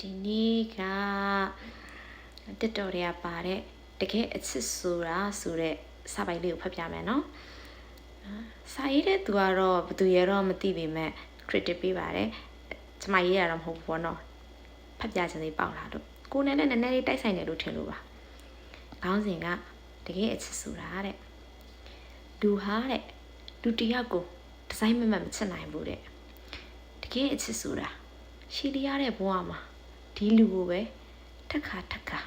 ဒီနေ့ကတက်တော်တွေကပါတဲ့တကယ်အချစ်ဆိုတာဆိုတဲ့စာပိုက်လေးကိုဖတ်ပြမယ်နော်စာရေးတဲ့သူကတော့ဘယ်သူရဲတော့မသိပေမဲ့ credit ပေးပါတယ်ကျမရေးရတော့မဟုတ်ဘူးပေါ့နော်ဖတ်ပြခြင်းလေးပေါက်လာလို့ကိုယ်နဲ့လည်းနည်းနည်းလေးတိုက်ဆိုင်တယ်လို့ထင်လို့ပါခေါင်းစဉ်ကတကယ်အချစ်ဆိုတာတဲ့လူဟာတဲ့လူတစ်ယောက်ကိုဒီဇိုင်းမမတ်မချစ်နိုင်ဘူးတဲ့တကယ်အချစ်ဆိုတာရှည်လျားတဲ့ဘဝမှာ ဒီလူကိုပဲထက်ခါထက်ခါ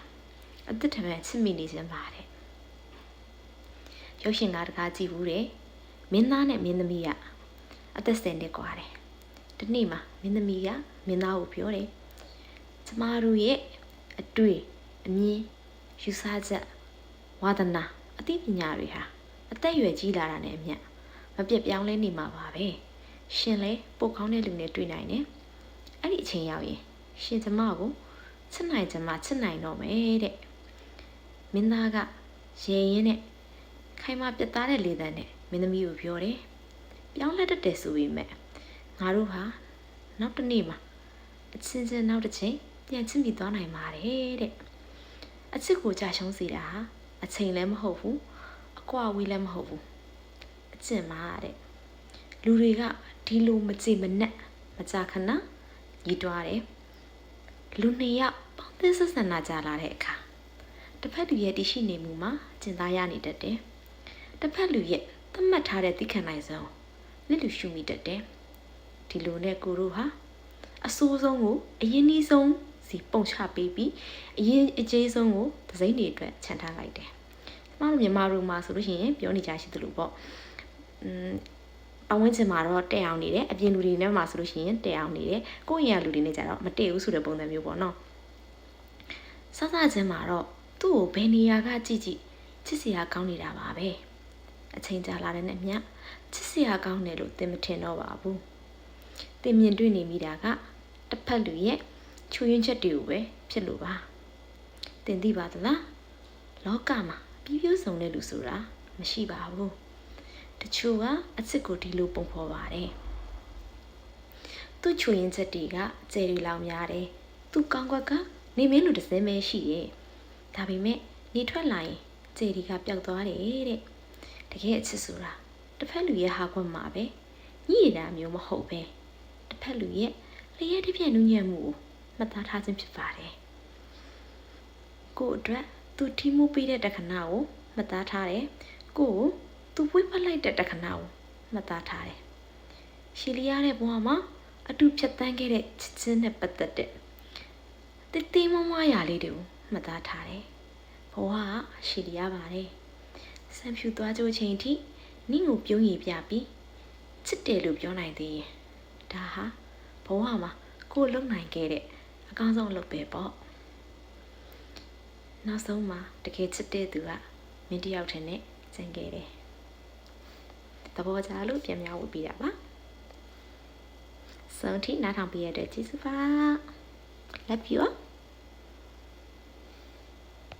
အသက်တမဲ့ချစ်မိနေခြင်းပါတဲ့ရုပ်ရှင်ကားတကားကြည့်ဘူးတဲ့မင်းသားနဲ့မင်းသမီးကအသက်ဆယ်နှစ်กว่าတယ်ဒီနေ့မှာမင်းသမီးကမင်းသားကိုပြောတယ်ကျမတို့ရဲ့အတွေ့အမြင်ယူဆချက်ဝါသနာအသိပညာတွေဟာအသက်အရွယ်ကြီးလာတာနဲ့အမျှမပြတ်ပြောင်းလဲနေမှာပါပဲရှင်လဲပိုကောင်းတဲ့လူနဲ့တွေ့နိုင်တယ်အဲ့ဒီအချိန်ရောက်ရင် ရှင်ကျမကိုချစ်နိုင်ကျမချစ်နိုင်တော့မယ်တဲ့မင်းသားကရေရင်နဲ့ခိုင်မပြတ်သားတဲ့လေတန်းနဲ့မင်းသမီးကိုပြောတယ်ပြောင်းလဲတတ်တယ်ဆိုပေမဲ့ငါတို့ဟာနောက်တစ်နေ့မှာအချင်းချင်းနောက်တစ်ချိန်ပြန်ချစ်မိသွားနိုင်ပါတယ်တဲ့အချစ်ကိုကြာရှုံးစေတာဟာအချိန်လည်းမဟုတ်ဘူးအကွာဝေးလည်းမဟုတ်ဘူးအကျင့်ပါတဲ့လူတွေကဒီလိုမကြည်မနှက်မကြာခဏညီတွားတယ် လူနှစ်ယောက်ပေါင်းသင်းဆက်ဆံလာကြလာတဲ့အခါတစ်ဖက်လူရဲ့တရှိနေမှုမှာကျင်သားရနေတတ်တယ်တစ်ဖက်လူရဲ့သတ်မှတ်ထားတဲ့သိခံနိုင်ဆုံးလစ်လူရှုမိတတ်တယ်ဒီလိုနဲ့ကိုတို့ဟာအဆိုးဆုံးကိုအရင်နှီးဆုံးစီပုံချပေးပြီးအရင်အကျေးဆုံးကိုဒစိမ့်တွေအတွက်ခြံထားလိုက်တယ်။ကျမတို့မြန်မာလူမှာဆိုလို့ရှိရင်ပြောနေကြရှိသလိုပေါ့။อื มပဝန်းကျင်မှာတော့တက်အောင်နေတယ်အပြင်လူတွေနဲ့မှာဆိုလို့ရှိရင်တက်အောင်နေတယ်ကိုယ့်ရင်ရလူတွေနဲ့ကြတော့မတည့်ဘူးဆိုတဲ့ပုံစံမျိုးပေါ့နော်။စစချင်းမှာတော့သူ့ကိုဘယ်နေရာကကြည့်ကြည့်ချစ်စရာကောင်းနေတာပါပဲ။အချိန်ကြာလာတဲ့နဲ့မြချစ်စရာကောင်းတယ်လို့သင်မထင်တော့ပါဘူး။သင်မြင်တွေ့နေမိတာကတစ်ဖက်လူရဲ့ချူရင်းချက်တွေကိုပဲဖြစ်လို့ပါသင်သိပါသလားလောကမှာပြီးပြည့်စုံတဲ့လူဆိုတာမရှိပါဘူး တချို့ကအစ်စ်ကိုဒီလိုပုံဖော်ပါတယ်သူ့ချူရင်းချက်တွေကကျယ်ရီလောင်များတယ်သူကောင်းကွက်ကနေမင်းလိုတစ်စင်းပဲရှိရဲ့ဒါပေမဲ့နေထွက်လာရင်ကျယ်ရီကပျောက်သွားတယ်တဲ့တကယ်အစ်စ်ဆိုတာတစ်ဖက်လူရဲ့ဟာခွက်မှာပဲညှိတာမျိုးမဟုတ်ပဲတစ်ဖက်လူရဲ့လျှက်တစ်ပြက်နူးညံ့မှုကိုမှတ်သားထားခြင်းဖြစ်ပါတယ်။ကို့အတွက်သူထိမှုပေးတဲ့တခဏကိုမှတ်သားထားတယ်။ကို့ကို သူပွေးဖက်လိုက်တဲ့တခဏကိုမှတ်သားထားတယ်။ရှီလီရတဲ့ဘဝမှာအတူဖြတ်တန်းခဲ့တဲ့ချစ်ချင်းနဲ့ပတ်သက်တဲ့တည်တည်မမရာလေးတွေကိုမှတ်သားထားတယ်။ဘဝကရှီလီရပါတယ်။စံဖြူသွားကြိုးချိန်ထိနင့်ကိုပြုံးရည်ပြပြီးချစ်တယ်လို့ပြောနိုင်သေးရင်ဒါဟာဘဝမှာကိုလုံနိုင်ခဲ့တဲ့အကောင်းဆုံးလုပ်ပဲပေါ့နောက်ဆုံးမှာတကယ်ချစ်တဲ့သူကမင်းတယောက်ထင်နဲ့ကျန်ခဲ့တယ် သဘောကျလို့ပြန်များဝေပြီးတာပါဆုံးထိနားထောင်ပေးရတဲ့ကျေးဇူးပါ love you all